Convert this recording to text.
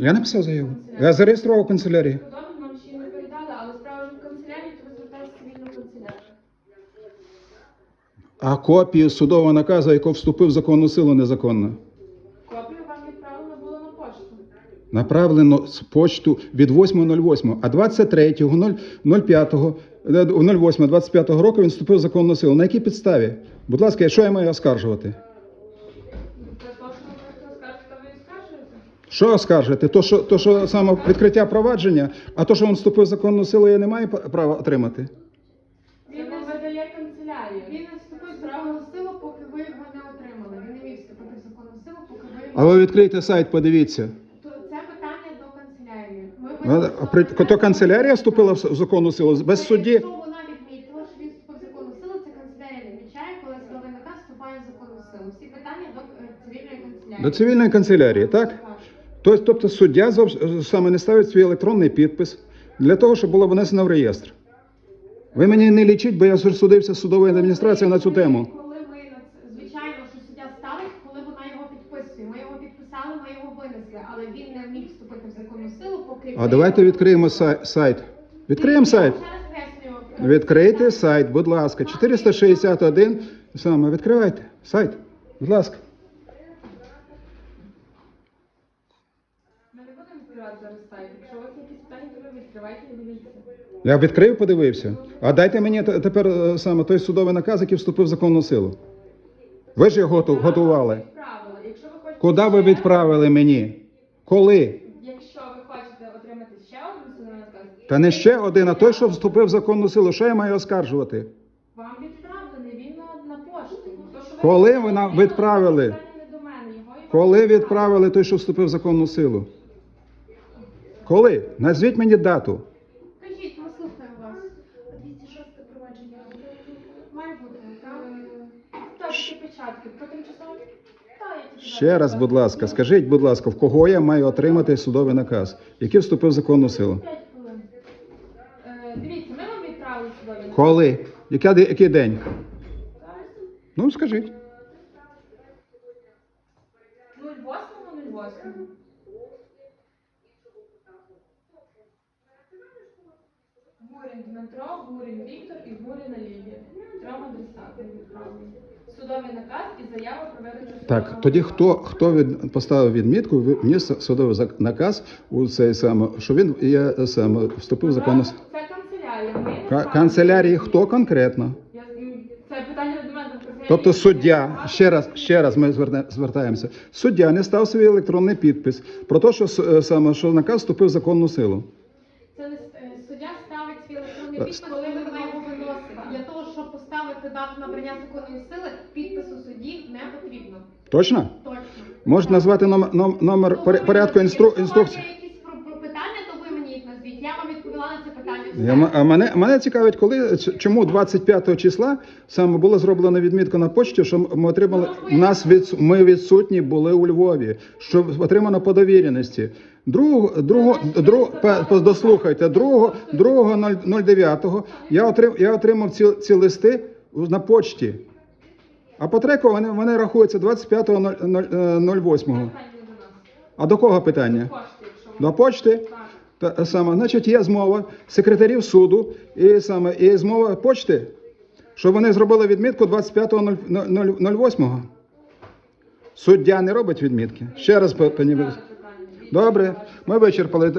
Я написав заяву. Я зареєстрував в канцелярії. Нам ще не передали, але справа вже в канцелярії, то ви звертаєтесь в цивільну канцелярію. А копію судового наказу, який вступив в законну силу, незаконно. Копію вам відправлено було на пошту. Направлено з почту від 8.08, а 23.05, е, 08.25 року він вступив в законну силу. На якій підставі? Будь ласка, що я маю оскаржувати? Що оскаржити? То, що, то, що саме відкриття провадження, а то, що він вступив в законну силу, я не маю права отримати. Це не видає канцелярія. Він не вступив в законну силу, поки ви його не отримали. Він не міг вступити в законну силу, поки ви його... А ви відкрийте сайт, подивіться. То це питання до канцелярії. Ми Ну, а при- То канцелярія вступила в с- законну силу без судді. Якщо вона відмітила, що він вступив в законну силу, це канцелярія відмічає, коли судовий наказ вступає в законну силу. Всі питання до е, цивільної канцелярії. До цивільної канцелярії, так? Тобто, суддя саме не ставить свій електронний підпис для того, щоб було внесено в реєстр. Ви мені не лічіть, бо я судився з судовою адміністрацією на цю тему. Коли ми звичайно, що суддя ставить, коли вона його підписує. Ми його підписали, ми його винесли, але він не міг вступити в законну силу, поки А давайте відкриємо сай- сайт. Відкриємо сайт. Пояснюю. Відкрийте сайт, будь ласка. 461. Саме відкривайте сайт. Будь ласка. Ми не будемо відкривати зараз сайт. Якщо у вас є якісь питання, то ви відкривайте і дивіться. Я відкрив, подивився. А дайте мені те- тепер е, саме той судовий наказ, який вступив в законну силу. Ви ж його готу- готували. Відправили. Якщо ви хочете Куди ви ще- відправили мені? Коли? Якщо ви хочете отримати ще один судовий наказ, Та не ще один, а той, що вступив в законну силу. Що я маю оскаржувати? вам відправлений, він на, на пошту. То, що Коли ви нам відправили? питання не до мене, його і вам Коли відправили той, що вступив в законну силу? Коли? Назвіть мені дату. Кажіть, ми слухаємо вас. 206 провадження. Має бути, так? Так, печатки. Про тимчасово... Та, я тільки Ще раз, будь ласка, скажіть, будь ласка, в кого я маю отримати судовий наказ, який вступив в законну силу? 5 хвилин. Е, дивіться, ми вам відправили судовий. Коли? Яка, де- який день? Ну, скажіть. 08.08. Гурін Дмитро, Гурін Віктор і Гуріна Лілія. Трьом адресатам відправлені. Судовий наказ і заява про видачу судового Так, тоді наказу. хто, хто від, поставив відмітку, ви- вніс судовий зак- наказ у цей саме, що він я, саме вступив в законну? Це канцелярія. Ми не Ка- саме. Канцелярії хто конкретно? Я- м, Це питання до мене. Тобто суддя, ще раз, ще раз ми зверне- звертаємося. Суддя не став свій електронний підпис про те, що с- е, саме що наказ вступив в законну силу. Це не с- е, суддя ставить свій електронний Е, підпис, коли ми його виносимо. Для того, щоб поставити дату набрання законної сили, підпису судді не потрібно. Точно? Точно. Можете назвати номер, nom- номер Ну, поря- порядку інстру, якщо у вас інструкції? є якісь про- питання, то ви мені їх назвіть. Я вам відповіла на це питання. Я, м- а мене, мене цікавить, коли ч- чому 25 числа саме було зроблено відмітка на почті, що ми отримали нас від ми відсутні були у Львові, що отримано по довіреності. Другого, другого, дослухайте, другого, другого 09 я отримав, я отримав ці, ці листи на почті. А по треку вони, вони рахуються 25.08. Питання не до нас. А до кого питання? До почти? Та саме, значить, є змова секретарів суду і саме і змова почти, що вони зробили відмітку 25.08. Суддя не робить відмітки. Ще раз пані. Добре, ми вичерпали.